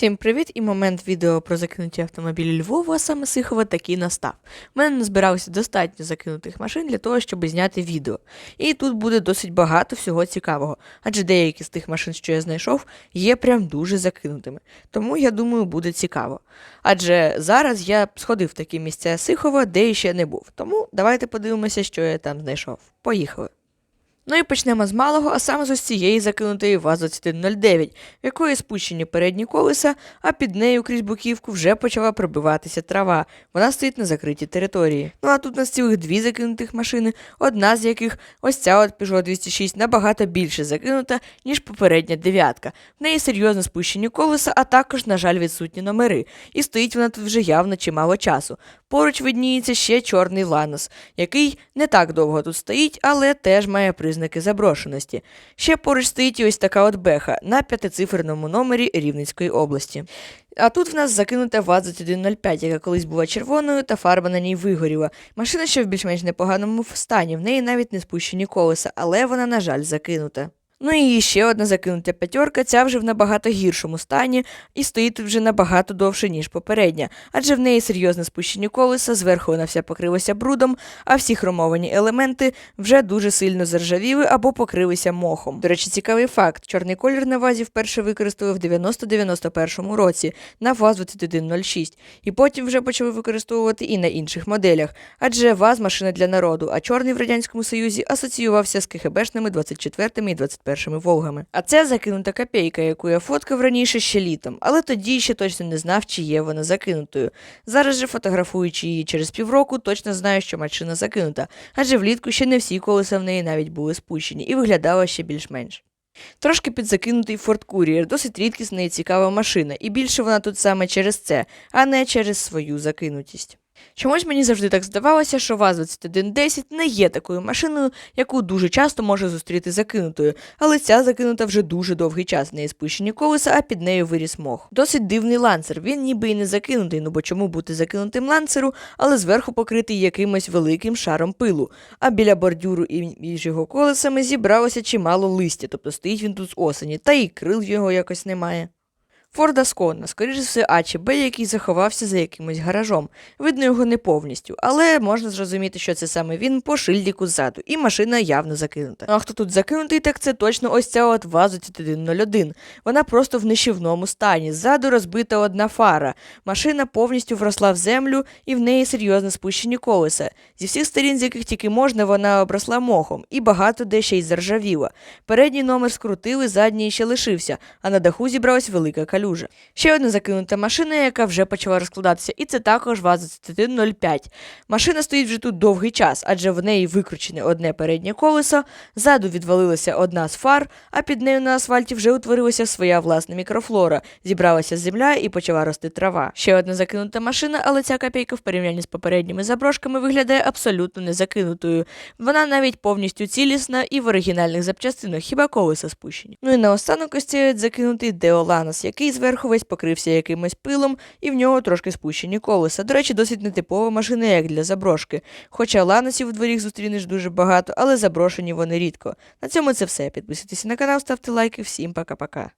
Всім привіт! І момент відео про закинуті автомобілі Львова, саме Сихова, таки настав. У мене назбиралося достатньо закинутих машин для того, щоб зняти відео. І тут буде досить багато всього цікавого, адже деякі з тих машин, що я знайшов, є прям дуже закинутими. Тому я думаю, буде цікаво. Адже зараз я сходив в такі місця Сихова, де ще не був. Тому давайте подивимося, що я там знайшов. Поїхали. Ну і почнемо з малого, а саме з ось цієї закинутої ВАЗ-2109, в якої спущені передні колеса, а під нею крізь боківку вже почала пробиватися трава. Вона стоїть на закритій території. Ну а тут у нас цілих дві закинутих машини, одна з яких ось ця от Peugeot 206 набагато більше закинута, ніж попередня дев'ятка. В неї серйозно спущені колеса, а також, на жаль, відсутні номери. І стоїть вона тут вже явно чимало часу. Поруч видніється ще чорний ланос, який не так довго тут стоїть, але теж має признаки заброшеності. Ще поруч стоїть ось така от беха на п'ятициферному номері Рівненської області. А тут в нас закинута ВАЗ-2105, яка колись була червоною, та фарба на ній вигоріла. Машина ще в більш-менш непоганому стані, в неї навіть не спущені колеса, але вона, на жаль, закинута. Ну і ще одна закинута п'ятерка, ця вже в набагато гіршому стані і стоїть вже набагато довше, ніж попередня, адже в неї серйозно спущені колеса, зверху вона вся покрилася брудом, а всі хромовані елементи вже дуже сильно заржавіли або покрилися мохом. До речі, цікавий факт: чорний колір на вазі вперше використали в 90-91 році на ВАЗ-2106, і потім вже почали використовувати і на інших моделях, адже ВАЗ машина для народу, а чорний в радянському союзі асоціювався з КХБшними 24 і 21 Волгами. А це закинута копійка, яку я фоткав раніше ще літом, але тоді ще точно не знав, чи є вона закинутою. Зараз же, фотографуючи її через півроку, точно знаю, що машина закинута, адже влітку ще не всі колеса в неї навіть були спущені і виглядала ще більш-менш. Трошки підзакинутий Ford Courier, досить рідкісна і цікава машина, і більше вона тут саме через це, а не через свою закинутість. Чомусь мені завжди так здавалося, що ВАЗ-2110 не є такою машиною, яку дуже часто може зустріти закинутою, але ця закинута вже дуже довгий час, в неї спущені колеса, а під нею виріс мох. Досить дивний ланцер, він ніби і не закинутий, ну бо чому бути закинутим ланцеру, але зверху покритий якимось великим шаром пилу, а біля бордюру і між його колесами зібралося чимало листя, тобто стоїть він тут з осені, та і крил його якось немає. Форда Сконна, скоріше все, А чи Б, який заховався за якимось гаражом. Видно його не повністю, але можна зрозуміти, що це саме він по шильдіку ззаду, і машина явно закинута. Ну а хто тут закинутий, так це точно ось ця от ВАЗ-2101. Вона просто в нищівному стані. Ззаду розбита одна фара. Машина повністю вросла в землю, і в неї серйозно спущені колеса. Зі всіх сторін, з яких тільки можна, вона обросла мохом, і багато де ще й заржавіла. Передній номер скрутили, задній ще лишився, а на даху зібралась велика калюжа калюжа. Ще одна закинута машина, яка вже почала розкладатися, і це також ВАЗ-2105. Машина стоїть вже тут довгий час, адже в неї викручене одне переднє колесо, ззаду відвалилася одна з фар, а під нею на асфальті вже утворилася своя власна мікрофлора, зібралася земля і почала рости трава. Ще одна закинута машина, але ця копійка в порівнянні з попередніми заброшками виглядає абсолютно незакинутою. Вона навіть повністю цілісна і в оригінальних запчастинах, хіба колеса спущені. Ну і наостанок ось цей закинутий Деоланос, який зверху весь покрився якимось пилом, і в нього трошки спущені колеса. До речі, досить нетипова машина, як для заброшки. Хоча ланосів у дворі зустрінеш дуже багато, але заброшені вони рідко. На цьому це все. Підписуйтесь на канал, ставте лайки. Всім пока-пока.